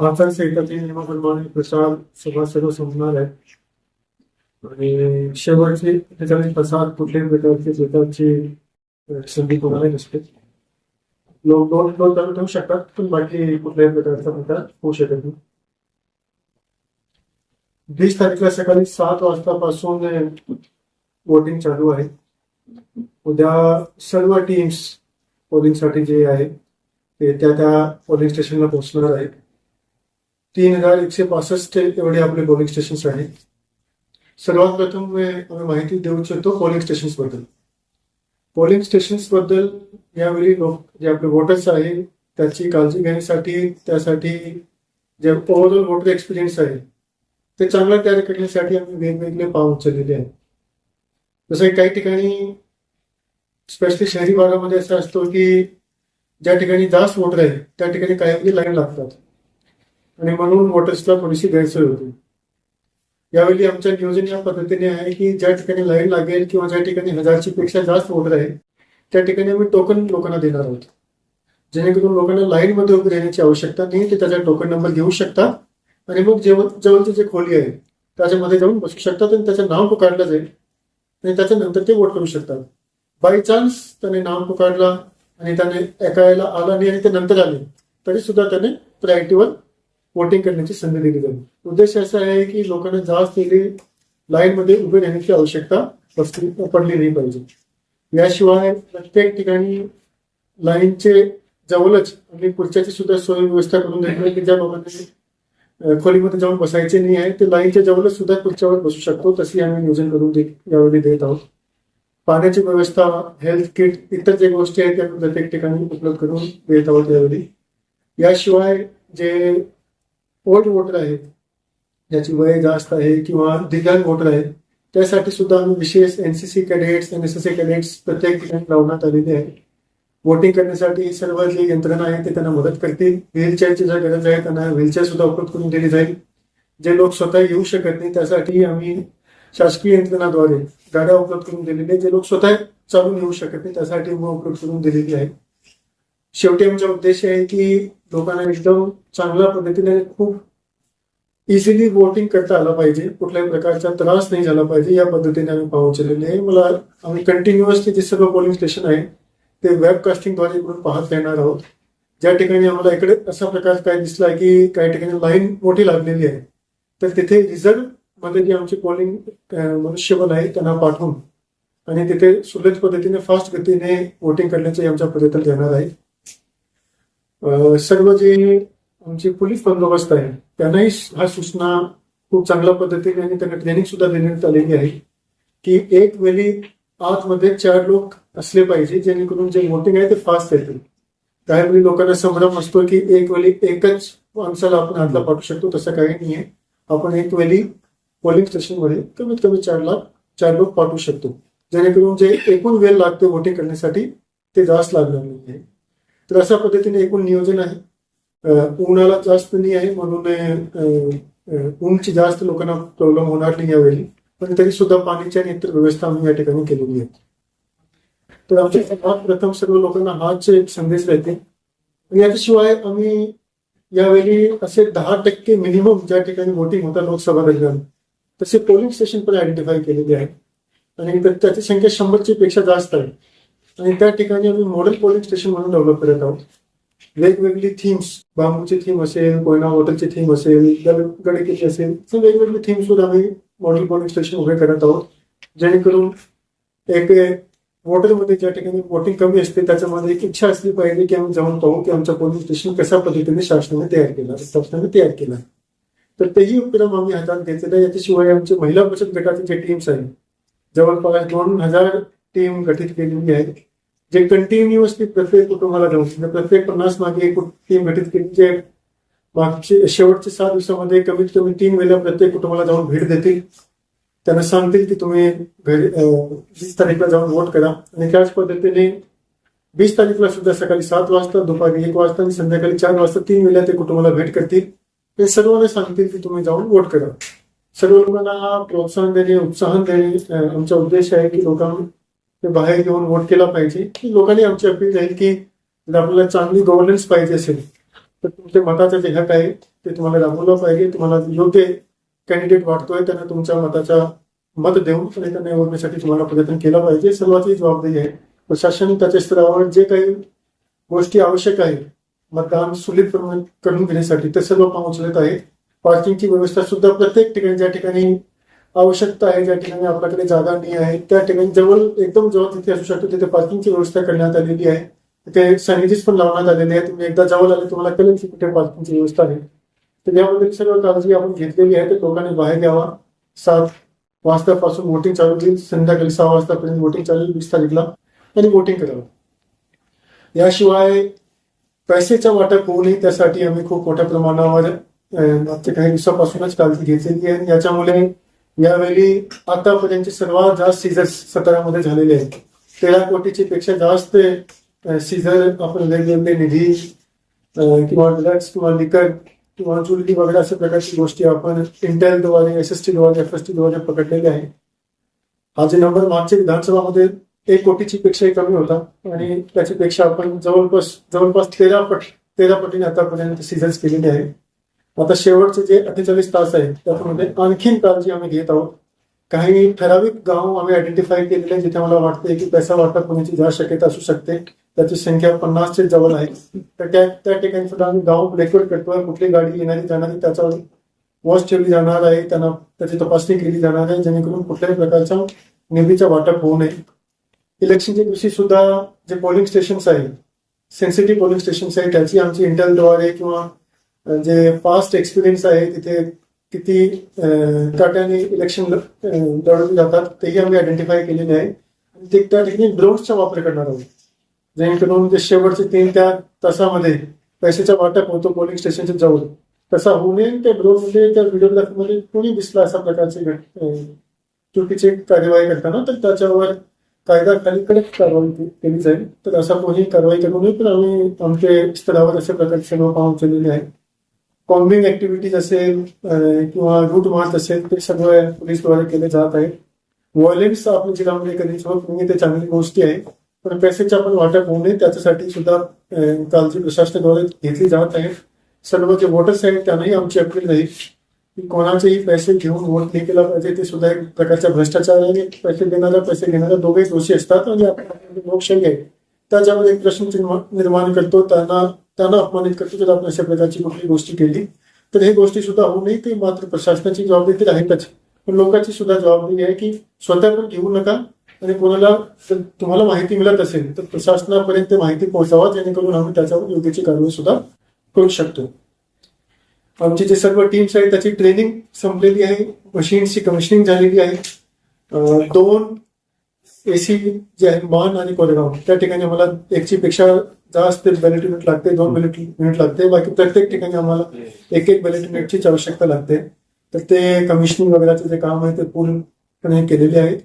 आचारसंहिताचे नियमाप्रमाणे प्रसार सभा सर्व संपणार आहे आणि शेवटचे त्याच्यामध्ये प्रसार कुठल्याही प्रकारचे प्रकारची अ, संधी कोणाला नसते लोक दोन दोन चालू ठेवू शकतात पण बाकी कुठल्याही प्रकारचा प्रकार होऊ शकत नाही वीस तारखेला सकाळी सात वाजतापासून वोटिंग चालू आहे उद्या सर्व टीम्स पोलिंगसाठी जे आहे ते त्या त्या पोलिंग स्टेशनला पोहोचणार आहेत तीन हजार एकशे पासष्ट एवढे आपले पोलिंग स्टेशन्स आहेत. सर्वात प्रथम मी आम्ही माहिती देऊ इच्छितो पोलिंग स्टेशन्सबद्दल. पोलिंग स्टेशन्सबद्दल यावेळी लोक जे आपले वोटर्स आहेत त्याची काळजी घेण्यासाठी त्यासाठी जे ओव्हरऑल वोटर एक्सपिरियन्स आहे ते चांगल्या तयार करण्यासाठी आम्ही वेगवेगळे पाव उचललेले आहेत. जसं की काही ठिकाणी स्पेशली शहरी भागामध्ये असं असतो की ज्या ठिकाणी जास्त वोटर आहे त्या ठिकाणी काही लाईन लागतात. आणि म्हणून वॉटर्सला थोडीशी गैरसोय होती. यावेळी आमच्या नियोजन या पद्धतीने आहे की ज्या ठिकाणी लाईन लागेल किंवा ज्या ठिकाणी हजारची पेक्षा जास्त वोटर आहे त्या ठिकाणी आम्ही टोकन लोकांना देणार आहोत. जेणेकरून लोकांना लाईन मध्ये उभे राहण्याची आवश्यकता नाही ते त्याचा टोकन नंबर घेऊ शकतात आणि मग जेव जवळची जे खोली आहे त्याच्यामध्ये जाऊन बसू शकतात आणि त्याचं नाव पुकारलं जाईल आणि त्याच्यानंतर ते वोट करू शकतात. बाय चान्स त्याने नाव पुकारला आणि त्याने ऐकायला आला नाही आणि ते नंतर आले तरी सुद्धा त्याने प्रायोरिटीवर वोटिंग करण्याची संधी दिली जाईल उद्देश असा आहे की लोकांना जास्त वेळी लाईनमध्ये उभे राहण्याची आवश्यकता पडली नाही पाहिजे. याशिवाय प्रत्येक ठिकाणी लाईनचे जवळच आणि खुर्च्याची सुद्धा सोय व्यवस्था करून देण्यात की ज्या लोकांनी खोलीमध्ये जाऊन बसायचे नाही आहे ते लाईनच्या जवळच सुद्धा खुर्च्यावर बसू शकतो. तशी आम्ही नियोजन करून दे यावेळी देत आहोत. पाण्याची व्यवस्था हेल्थ किट इतर जे गोष्टी आहेत त्या प्रत्येक ठिकाणी उपलब्ध करून देत आहोत यावेळी. याशिवाय जे ओल्ड वोटर आहेत. ज्याची वय जास्त आहे किंवा दिव्यांग वोटर आहेत. त्यासाठी सुद्धा आम्ही विशेष एनसीसी कॅडेट्स एनएसएसए कॅडेट्स प्रत्येक ठिकाणी लावण्यात आलेले आहे. वोटिंग करण्यासाठी सर्व जी यंत्रणा आहे ते त्यांना मदत करतील. व्हीलचेअरची जर गरज आहे त्यांना व्हीलचेअर सुद्धा उपलब्ध करून दिली जाईल. जे लोक स्वतः येऊ शकत नाही त्यासाठी आम्ही शासकीय यंत्रणाद्वारे गाड्या उपलब्ध करून दिलेल्या आहेत. जे लोक स्वतः चालून येऊ शकत नाही त्यासाठी उपलब्ध करून दिलेली आहे. शेवटी आमचा उद्देश आहे की लोकांना एकदम चांगल्या पद्धतीने खूप इझिली वोटिंग करता आलं पाहिजे. कुठल्याही प्रकारचा त्रास नाही झाला पाहिजे. या पद्धतीने आम्ही पाहून आहे. मला आम्ही कंटिन्युअसली जे सर्व पोलिंग स्टेशन आहे ते वेबकास्टिंगद्वारे इकडून पाहत राहणार आहोत. ज्या ठिकाणी आम्हाला इकडे असा प्रकार काय दिसला की काही ठिकाणी लाईन मोठी लागलेली आहे तर तिथे रिझल्टमध्ये जे आमचे पोलिंग मनुष्यबल आहे त्यांना पाठवून आणि तिथे सुलभ पद्धतीने फास्ट गतीने वोटिंग करण्याचं आमच्या प्रयत्न देणार आहे. सर्व जे आमची पोलीस बंदोबस्त आहे त्यांनाही हा सूचना खूप चांगल्या पद्धतीने आणि त्यांना ट्रेनिंग सुद्धा देण्यात आलेली आहे की एक वेळी आतमध्ये चार लोक असले पाहिजे जेणेकरून जे वोटिंग आहे ते फास्ट येतील. त्यावेळी लोकांना संभ्रम असतो की एक वेळी एकच माणसाला आपण हातला पाठवू शकतो तसं काही नाही आहे. आपण एक वेळी पोलिंग स्टेशनमध्ये कमीत कमी चार लाख चार लोक पाठवू शकतो. जेणेकरून जे एकूण वेळ लागते वोटिंग करण्यासाठी ते जास्त लागणार नाही आहे. तर अशा पद्धतीने एकूण नियोजन आहे. उन्हाला जास्त नाही आहे म्हणून ऊनची जास्त लोकांना प्रॉब्लेम होणार नाही यावेळी. पण तरी सुद्धा पाण्याची आणि इतर व्यवस्था आम्ही या ठिकाणी केलेली आहे. तर आमच्या सर्वात प्रथम सर्व लोकांना हाच एक संदेश राहते. याच्याशिवाय आम्ही यावेळी असे दहा टक्के मिनिमम ज्या ठिकाणी वोटिंग होता लोकसभा दरम्यान तसे पोलिंग स्टेशन पण आयडेंटिफाय केलेले आहेत. आणि त्याची संख्या शंभरची पेक्षा जास्त आहे. आणि त्या ठिकाणी आम्ही मॉडेल पोलिंग स्टेशन म्हणून डेव्हलप करत आहोत. वेगवेगळी थीम्स बांबूची थीम असेल कोयना वॉटरची थीम असेल गडकिल्ली असेल तर वेगवेगळी थीम्स सुद्धा आम्ही मॉडेल पोलिंग स्टेशन उभे करत आहोत. जेणेकरून एक वॉटरमध्ये ज्या ठिकाणी बोटिंग कमी असते त्याच्यामध्ये एक इच्छा असली पाहिजे की आम्ही जाऊन पाहू की आमचं पोलिंग स्टेशन कशा पद्धतीने शासनाने तयार केलं शासनाने तयार केलं तर तेही उपक्रम आम्ही हातात घेतलेला याच्याशिवाय आमचे महिला बचत गटाचे जे टीम्स आहेत जवळपास दोन हजार टीम गठीत केलेली आहे. जे कंटिन्युअसली प्रत्येक कुटुंबाला जाऊन म्हणजे प्रत्येक पन्नास मागे एक टीम गठीत केली. जे मागचे शेवटचे सहा दिवसामध्ये कमीत कमी तीन वेळेला प्रत्येक कुटुंबाला जाऊन भेट देतील. त्यांना सांगतील की तुम्ही वीस तारीखला जाऊन वोट करा. आणि त्याच पद्धतीने वीस तारीखला सुद्धा सकाळी सात वाजता दुपारी एक वाजता आणि संध्याकाळी चार वाजता तीन वेळेला ते कुटुंबाला भेट करतील. ते सर्वांना सांगतील की तुम्ही जाऊन वोट करा. सर्व लोकांना प्रोत्साहन देणे उत्साहन देणे आमचा उद्देश आहे की लोकांना ते बाहेर घेऊन वोट केला पाहिजे. की लोकांनी आमची अपील राहील की जर आपल्याला चांगली गव्हर्नन्स पाहिजे असेल. तर तुमचे मताचा जे हक आहे ते तुम्हाला राबवलं पाहिजे. तुम्हाला योग्य कॅन्डिडेट वाटतोय त्यांना तुमच्या मताचा मत देऊन आणि त्यांना निवडण्यासाठी तुम्हाला प्रयत्न केला पाहिजे. सर्वांची जबाबदारी आहे. प्रशासन त्याच्या स्तरावर जे काही गोष्टी आवश्यक आहेत मतदान सुलभप्रमाणे करून घेण्यासाठी ते सर्व काम उचलत आहे पार्किंगची व्यवस्था सुद्धा प्रत्येक ठिकाणी ज्या ठिकाणी आवश्यकता आहे ज्या ठिकाणी आपल्याकडे जागा नाही आहे. त्या ठिकाणी जवळ एकदम जवळ तिथे असू शकतो. तिथे पार्किंगची व्यवस्था करण्यात आलेली आहे. तिथे सॅनिटीज पण लावण्यात आलेले आहे तुम्ही एकदा जवळ आले तुम्हाला कळेल की कुठे पार्किंगची व्यवस्था आहे. तर याबद्दल सर्व काळजी आपण घेतलेली आहे. तर लोकांनी बाहेर यावा. सात वाजतापासून वोटिंग चालू होईल. संध्याकाळी सहा वाजतापर्यंत वोटिंग चालू होईल. वीस तारीखला. आणि वोटिंग करावं. याशिवाय पैसेच्या वाटप होऊ नये त्यासाठी आम्ही खूप मोठ्या प्रमाणावर मागच्या काही दिवसापासूनच काळजी घेतलेली आहे. आणि याच्यामुळे यावेळी आतापर्यंत सर्वात जास्त सीझर सतरामध्ये झालेले आहेत तेरा कोटीची पेक्षा जास्त सीझर आपण वेगवेगळे निधी किंवा ड्रग्स किंवा लिकर किंवा जुलरी वगैरे अशा प्रकारची गोष्टी आपण इंटेलद्वारे एस एस टीद्वारे एफ एस टीद्वारे पकडलेले आहे. हा जे नंबर मागच्या विधानसभामध्ये एक कोटीची पेक्षाही कमी होता आणि त्याच्यापेक्षा आपण जवळपास जवळपास तेरा पट तेरा पटीने आतापर्यंत सीझन्स केलेले आहे. आता शेवटचे जे अठ्ठेचाळीस तास आहेत त्यामध्ये आणखीन काळजी आम्ही घेत आहोत. काही ठराविक गाव आम्ही आयडेंटिफाय केलेले आहे जिथे मला वाटते की पैसा वाटप होण्याची जा शक्यता असू शकते. त्याची संख्या पन्नासचे जवळ आहे. तर त्या त्या ठिकाणी सुद्धा आम्ही गाव रेकॉर्ड करतोय. कुठली गाडी येणारी जाणारी त्याच्यावर वॉच ठेवली जाणार आहे. त्यांना त्याची तपासणी केली जाणार आहे जेणेकरून कुठल्याही प्रकारच्या निधीचा वाटप होऊ नये. इलेक्शनच्या दिवशी सुद्धा जे पोलिंग स्टेशन्स आहेत सेन्सिटिव्ह पोलिंग स्टेशन्स आहेत त्याची आमची इंटेलद्वारे किंवा जे पास्ट एक्सपिरियन्स आहे तिथे किती काट्याने इलेक्शन लढवले जातात तेही आम्ही आयडेंटिफाय केलेले आहे. आणि ते त्या ठिकाणी ड्रोन्सचा वापर करणार आहोत. जेणेकरून जे शेवटचे तीन त्या तासामध्ये पैशाचा वाटप होतो पोलिंग स्टेशनच्या जवळ. तसा होऊ नये त्या ड्रोनमध्ये त्या व्हिडिओग्राफीमध्ये कोणी दिसला अशा प्रकारचे चुकीचे कार्यवाही करताना तर त्याच्यावर कायदा खालीकडे कारवाई केली जाईल. तर असा कोणी कारवाई करू नये पण आम्ही आमच्या स्तरावर अशा प्रकारचे सर्व चाललेले उचललेले आहे. कॉम्बिंग ऍक्टिव्हिटीज असेल किंवा रूट मार्च असेल ते सगळं पोलीसद्वारे केले जात आहे. व्हायलेन्स आपल्या जिल्ह्यामध्ये कधीच होत नाही ते चांगली गोष्टी आहे. पण पैशाचे आपण वाटप होऊ नये त्याच्यासाठी सुद्धा कालची काळजी प्रशासनाद्वारे घेतली जात आहे. सर्व जे वोटर्स आहेत त्यांनाही आमची अपील राहील की कोणाचेही पैसे घेऊन वोट नाही केला पाहिजे ते सुद्धा एक प्रकारचा भ्रष्टाचार आहे पैसे देणारा पैसे घेणारा दोघेही दोषी असतात. आणि आपण लोकशाही आहे. त्याच्यामध्ये एक प्रश्न निर्माण करतो त्यांना त्यांना अपमानित करतो जर आपण अशा प्रकारची कुठली गोष्टी केली. तर हे गोष्टी सुद्धा होऊ नये ते मात्र प्रशासनाची जबाबदारी तर आहेतच. पण लोकांची सुद्धा जबाबदारी आहे की स्वतः पण घेऊ नका आणि कोणाला जर तुम्हाला माहिती मिळत असेल तर प्रशासनापर्यंत माहिती पोहोचावा जेणेकरून आम्ही त्याच्यावर योग्यची कारवाई सुद्धा करू शकतो. आमची जे सर्व टीम्स आहेत त्याची ट्रेनिंग संपलेली आहे मशीन्सची कमिशनिंग झालेली आहे. दोन एसी जे आहे मान आणि कोरेगाव त्या ठिकाणी आम्हाला एकची पेक्षा जास्त बॅलेट युनिट लागते दोन बॅलेट युनिट लागते. बाकी प्रत्येक ठिकाणी आम्हाला एक एक बॅलेट युनिटचीच आवश्यकता लागते. तर ते कमिशनिंग वगैरेचे जे काम आहे ते पूर्णपणे केलेले आहे.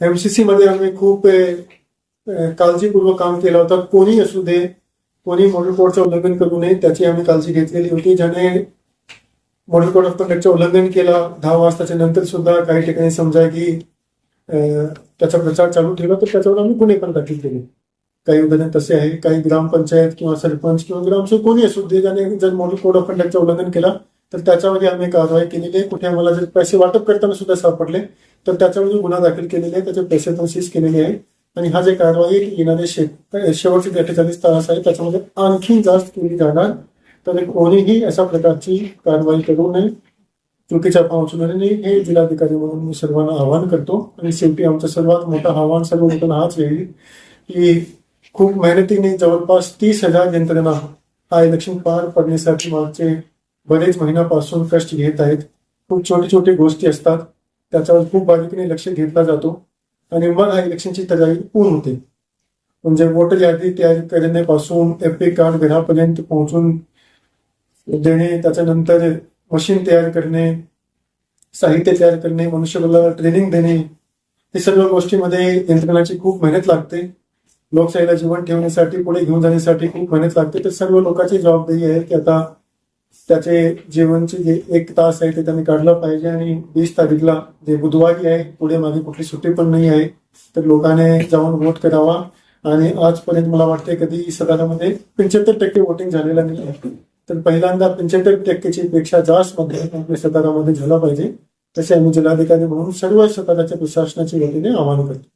एमसीसी मध्ये आम्ही खूप काळजीपूर्वक काम केलं होतं. कोणी असू दे कोणी मॉडेल कोडचं उल्लंघन करू नये त्याची आम्ही काळजी घेतलेली होती. ज्याने मॉडेल कोड ऑफ कंडक्टचं उल्लंघन केलं दहा वाजताच्या नंतर सुद्धा काही ठिकाणी समजा की त्याचा प्रचार चालू ठेवला तर त्याच्यावर आम्ही गुन्हे पण दाखल केले. काही उदाहरण तसे आहे काही ग्रामपंचायत किंवा सरपंच किंवा ग्रामसेवक कोणी असू दे ज्याने जर मॉडेल कोड ऑफ कंडक्टचं उल्लंघन केलं तर त्याच्यामध्ये आम्ही कारवाई केलेली आहे. कुठे आम्हाला जर पैसे वाटप करताना सुद्धा सापडले तर त्याच्यामध्ये गुन्हा दाखल केलेले आहे त्याचे पैसे पण सीज केलेले आहे. आणि हा जे कारवाई येणारे शे शेवटचे अठ्ठेचाळीस तास आहे. त्याच्यामध्ये आणखी जास्त केली जाणार. तर कोणीही अशा प्रकारची कारवाई करू नये. चुकीच्या पावचणार हे जिल्हाधिकारी म्हणून मी सर्वांना आवाहन करतो. आणि शेवटी आमचं सर्वात मोठं आव्हान सर्व मोठं हाच येईल की खूप मेहनतीने जवळपास तीस हजार यंत्रणा हा इलेक्शन पार पडण्यासाठी मागचे बरेच महिन्यापासून कष्ट घेत आहेत. खूप छोटे छोटे गोष्टी असतात. त्याच्यावर खूप बारीकीने लक्ष घेतला जातो. आणि मग हा इलेक्शनची तयारी पूर्ण होते. म्हणजे वोटर यादी तयार करण्यापासून एफ पी कार्ड घरापर्यंत पोहोचून देणे त्याच्यानंतर मशीन तयार करणे साहित्य तयार करणे मनुष्यबळाला ट्रेनिंग देणे हे सर्व गोष्टीमध्ये यंत्रणाची खूप मेहनत लागते. लोकशाहीला जीवन ठेवण्यासाठी पुढे घेऊन जाण्यासाठी खूप मेहनत लागते. तर सर्व लोकांची जबाबदारी आहे की आता त्याचे जीवनचे जे एक तास आहे ते त्यांनी काढलं पाहिजे आणि वीस तारीखला जे बुधवारी आहे पुढे मागे कुठली सुट्टी पण नाही आहे तर लोकांनी जाऊन वोट करावा. आणि आजपर्यंत मला वाटते कधी सदनामध्ये पंच्याहत्तर टक्के वोटिंग झालेलं नाही आहे. तर पहिल्यांदा पंच्याहत्तर टक्केची पेक्षा जास्त मतदान आपल्या सदनामध्ये झालं पाहिजे तसे आम्ही जिल्हाधिकारी म्हणून सर्व सदनाच्या प्रशासनाच्या वतीने आवाहन करतो.